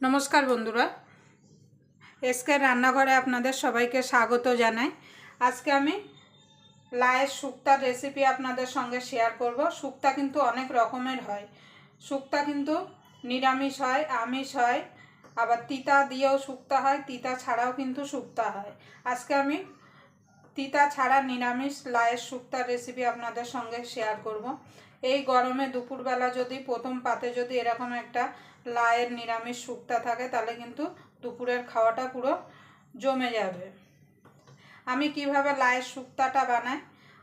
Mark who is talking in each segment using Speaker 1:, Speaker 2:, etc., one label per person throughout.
Speaker 1: নমস্কার বন্ধুরা। এসকে রান্নাঘরে আপনাদের সবাইকে স্বাগত জানাই। আজকে আমি লায়ের শুক্তার রেসিপি আপনাদের সঙ্গে শেয়ার করব। শুক্তা কিন্তু অনেক রকমের হয়। শুক্তা কিন্তু নিরামিষ হয়, আমিষ হয়, আবার তিতা দিয়েও শুক্তা হয়, তিতা ছাড়াও কিন্তু শুক্তা হয়। আজকে আমি তিতা ছাড়া নিরামিষ লায়ের শুক্তার রেসিপি আপনাদের সঙ্গে শেয়ার করব। এই গরমে দুপুরবেলা যদি, প্রথম পাতে যদি এরকম একটা লায়ের নিরামিষ শুক্তা থাকে, তাহলে কিন্তু দুপুরের খাওয়াটা পুরো জমে যাবে। আমি কীভাবে লায়ের শুক্তাটা বানাই,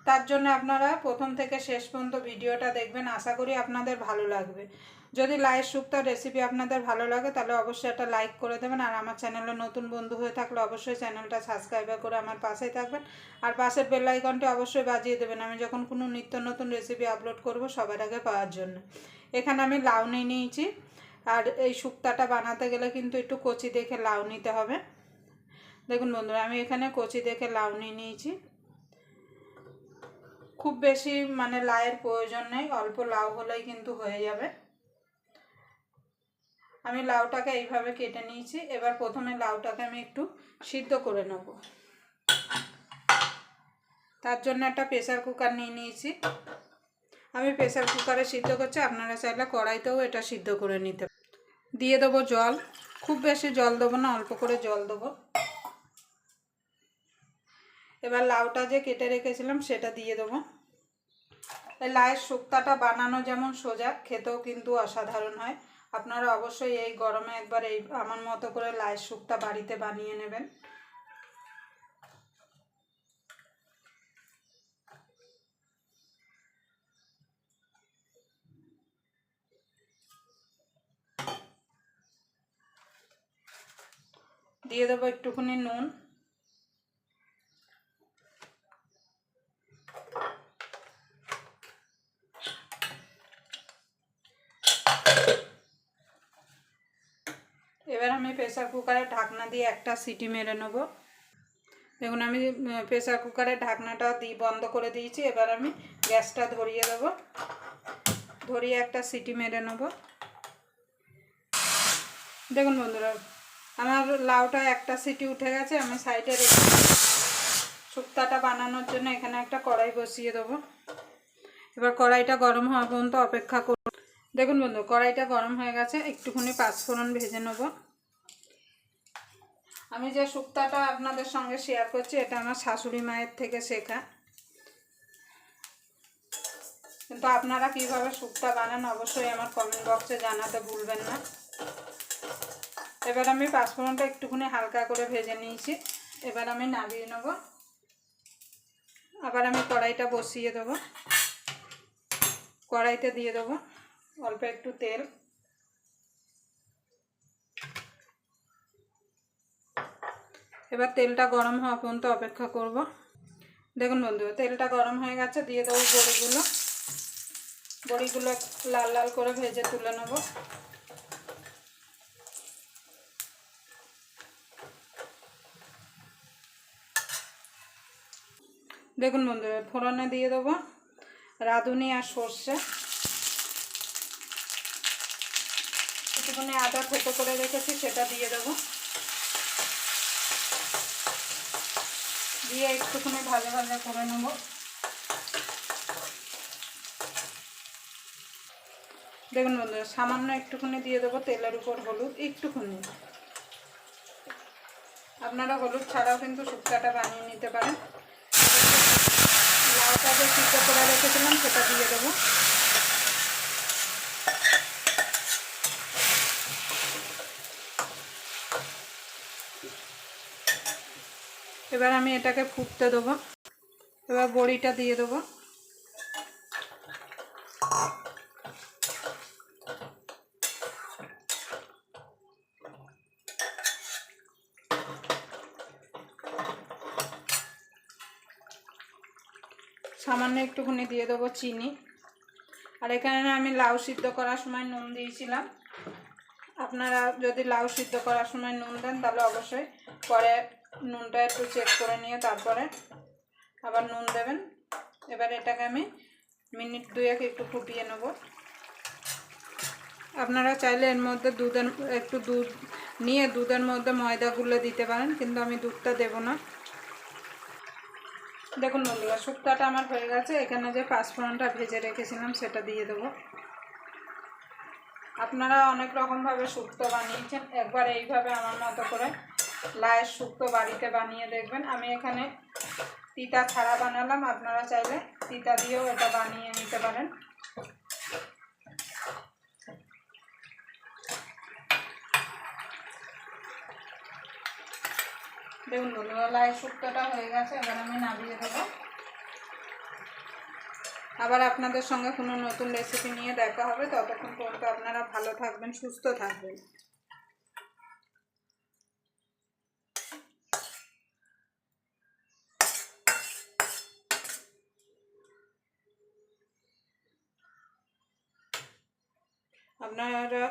Speaker 1: তার জন্য আপনারা প্রথম থেকে শেষ পর্যন্ত ভিডিওটা দেখবেন, আশা করি আপনাদের ভালো লাগবে। যদি লাইয়ের শুক্তার রেসিপি আপনাদের ভালো লাগে, তাহলে অবশ্যই একটা লাইক করে দেবেন, আর আমার চ্যানেলে নতুন বন্ধু হয়ে থাকলে অবশ্যই চ্যানেলটা সাবস্ক্রাইব করে আমার পাশেই থাকবেন। আর পাশের বেল আইকনটি অবশ্যই বাজিয়ে দেবেন, আমি যখন কোনো নিত্য নতুন রেসিপি আপলোড করব সবার আগে পাওয়ার জন্য। এখানে আমি লাউ নিয়ে নিয়েছি আর এই শুক্তাটা বানাতে গেলে কিন্তু একটু কচি দেখে লাউ নিতে হবে। দেখুন বন্ধুরা, আমি এখানে কচি দেখে লাউ নিয়ে নিয়েছি। খুব বেশি মানে লাউয়ের প্রয়োজন নেই, অল্প লাউ হলেই কিন্তু হয়ে যাবে। আমি লাউটাকে এইভাবে কেটে নিয়েছি, এবার প্রথমে লাউটাকে আমি একটু সিদ্ধ করে নেব। তার জন্য একটা প্রেসার কুকার নিয়ে নিয়েছি। আমি প্রেসার কুকারে সিদ্ধ করছি, আপনারা চাইলে কড়াইতেও এটা সিদ্ধ করে নিতে দিয়ে দেবো জল। খুব বেশি জল দেবো না, অল্প করে জল দেবো। এবার লাউটা যে কেটে রেখেছিলাম, সেটা দিয়ে দেবো। এই লায়ের শুক্তাটা বানানো যেমন সোজা, খেতেও কিন্তু অসাধারণ হয়। আপনারা অবশ্যই এই গরমে একবার এই, আমার মতো করে লায়ের শুক্তা বাড়িতে বানিয়ে নেবেন। দিয়ে দেবো একটুখানি নুন। এবার আমি প্রেসার কুকারে ঢাকনা দিয়ে একটা সিটি মেরে নেব। দেখুন, আমি প্রেসার কুকারে ঢাকনাটা দিয়ে বন্ধ করে দিয়েছি। এবার আমি গ্যাসটা ধরিয়ে দেব। ধরিয়ে একটা সিটি মেরে নেব। দেখুন বন্ধুরা আমার লাউটা একটা সিটি উঠে গেছে, আমি সাইডে রেখে শুক্তাটা বানানোর জন্য এখানে একটা কড়াই বসিয়ে দেবো। এবার কড়াইটা গরম হওয়া পর্যন্ত অপেক্ষা করব দেখুন বন্ধু, কড়াইটা গরম হয়ে গেছে, একটুখানি পাঁচফোড়ন ভেজে নেব। আমি যে শুক্তাটা আপনাদের সঙ্গে শেয়ার করছি, এটা আমার শাশুড়ি মায়ের থেকে শেখা। কিন্তু আপনারা কীভাবে শুক্তা বানান, অবশ্যই আমার কমেন্ট বক্সে জানাতে ভুলবেন না। এবার আমি পাঁচফোড়নটা একটুখানি হালকা করে ভেজে নিয়েছি। এবার আমি নামিয়ে নেব। আবার আমি কড়াইটা বসিয়ে দেবো। কড়াইতে দিয়ে দেবো অল্প একটু তেল। এবার তেলটা গরম হওয়া পর্যন্ত অপেক্ষা করব। দেখুন বন্ধু তেলটা গরম হয়ে গেছে, দিয়ে দেবো বড়িগুলো। বড়িগুলো লাল লাল করে ভেজে তুলে নেব। দেখুন বন্ধুরা, ফোড়নে দিয়ে দেবো রাঁধুনি আর সর্ষে। একটুখানি আদা থেতো করে রেখেছি, সেটা দিয়ে দেবো। দিয়ে একটুখানি ভাজা ভাজা করে নেব। দেখুন বন্ধুরা, সামান্য একটুখানি দিয়ে দেবো তেলের উপর হলুদ, একটুখানি। আপনারা হলুদ ছাড়াও কিন্তু শুক্তাটা বানিয়ে নিতে পারেন। লাউটা যে সিদ্ধ করে রেখেছিলাম, সেটা দিয়ে দেবো। এবার আমি এটাকে ফুটতে দেবো। এবার বড়িটা দিয়ে দেবো। সামান্য একটুখানি দিয়ে দেবো চিনি। আর এখানে আমি লাউ সিদ্ধ করার সময় নুন দিয়েছিলাম। আপনারা যদি লাউ সিদ্ধ করার সময় নুন দেন, তাহলে অবশ্যই পরে নুনটা একটু চেক করে নিয়ে তারপরে আবার নুন দেবেন। এবার এটাকে আমি মিনিট দুই দুয়েক একটু ফুটিয়ে নেব। আপনারা চাইলে এর মধ্যে দুধের, একটু দুধ, নিয়ে দুধের মধ্যে ময়দাগুলো দিতে পারেন, কিন্তু আমি দুধটা দেব না। দেখুন বন্ধুরা, শুক্তাটা আমার হয়ে গেছে। এখানে যে পাঁচফোড়নটা ভেজে রেখেছিলাম, সেটা দিয়ে দেবো। আপনারা অনেক রকমভাবে শুক্তো বানিয়েছেন। একবার এইভাবে আমার মতো করে লায়ের শুক্তো বাড়িতে বানিয়ে দেখবেন। আমি এখানে তিতা ছাড়া বানালাম। আপনারা চাইলে তিতা দিয়েও এটা বানিয়ে নিতে পারেন। দেখুন লাই শুক্তোটা হয়ে গেছে, এবার আমি নামিয়ে দেবো। আবার আপনাদের সঙ্গে কোনো নতুন রেসিপি নিয়ে দেখা হবে। ততক্ষণ পর্যন্ত আপনারা ভালো থাকবেন, সুস্থ থাকবেন। আপনারা